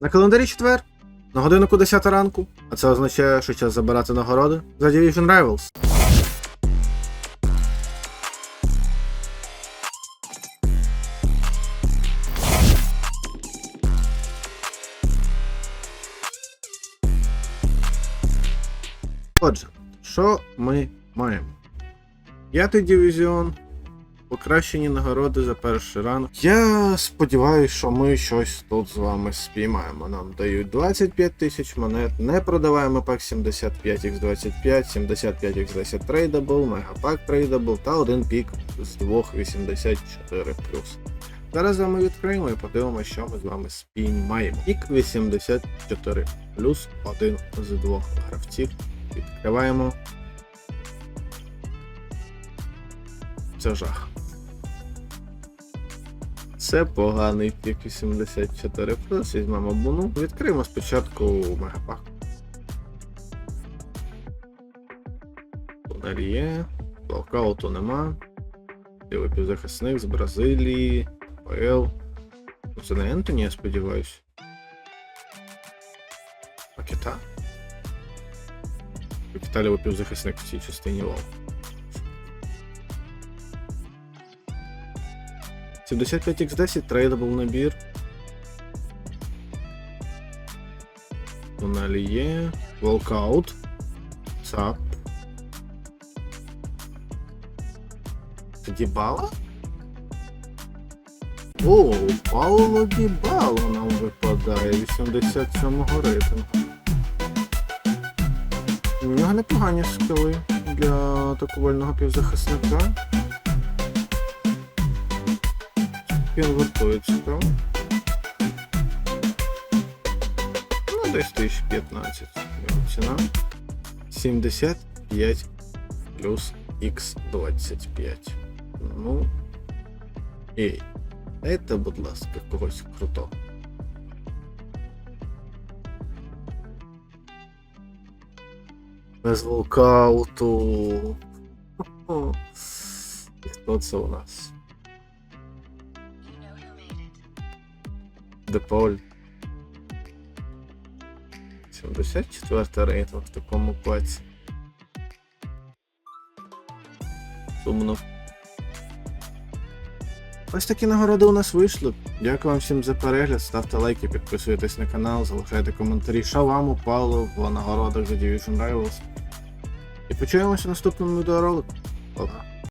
На календарі четвер, на годиннику 10 ранку, а це означає, що час забирати нагороди за Division Rivals. Отже, що ми маємо? П'ятий дивізіон, покращені нагороди за перший ранок. Я сподіваюся, що ми щось тут з вами спіймаємо. Нам дають 25 тисяч монет, не продаваємо пак 75x25, 75x10 трейдабл, мегапак трейдабл та один пік з 2,84 Зараз з вами відкриємо і подивимося, що ми з вами спіймаємо. Пік 84 плюс один з двох гравців. Відкриваємо. Це жах. Це поганий пік 84 плюс. Візьмемо буну. Відкриємо спочатку мегапак. Тунель є. Нема. Лівий півзахисник з Бразилії. ПЛ. Ну, Це не Ентоні, я сподіваюсь. Пакета. Пакета лівий півзахисник в цій частині лов. 75x10 трейдабл набір. Тунелі є. Волкаут. ЦАП. Дібала? О, Пауло Дібало нам випадає 87-го рейтингу. У нього непогані скили для атакувального півзахисника. Він вартується, правда? Ну, десь 1015 його ціна. 75 плюс X25. Ну. Ей. Дайте, будь ласка, когось крутого. Без волкауту. Хо-хо. І хто це у нас? Деполь. 74 рейтинг в такому паці. Сумно. Ось такі нагороди у нас вийшли. Дякую вам всім за перегляд. Ставте лайки, підписуйтесь на канал, залишайте коментарі, що вам упало в нагородах за Division Rivals. І почуємося в наступному відеоролику. Пока.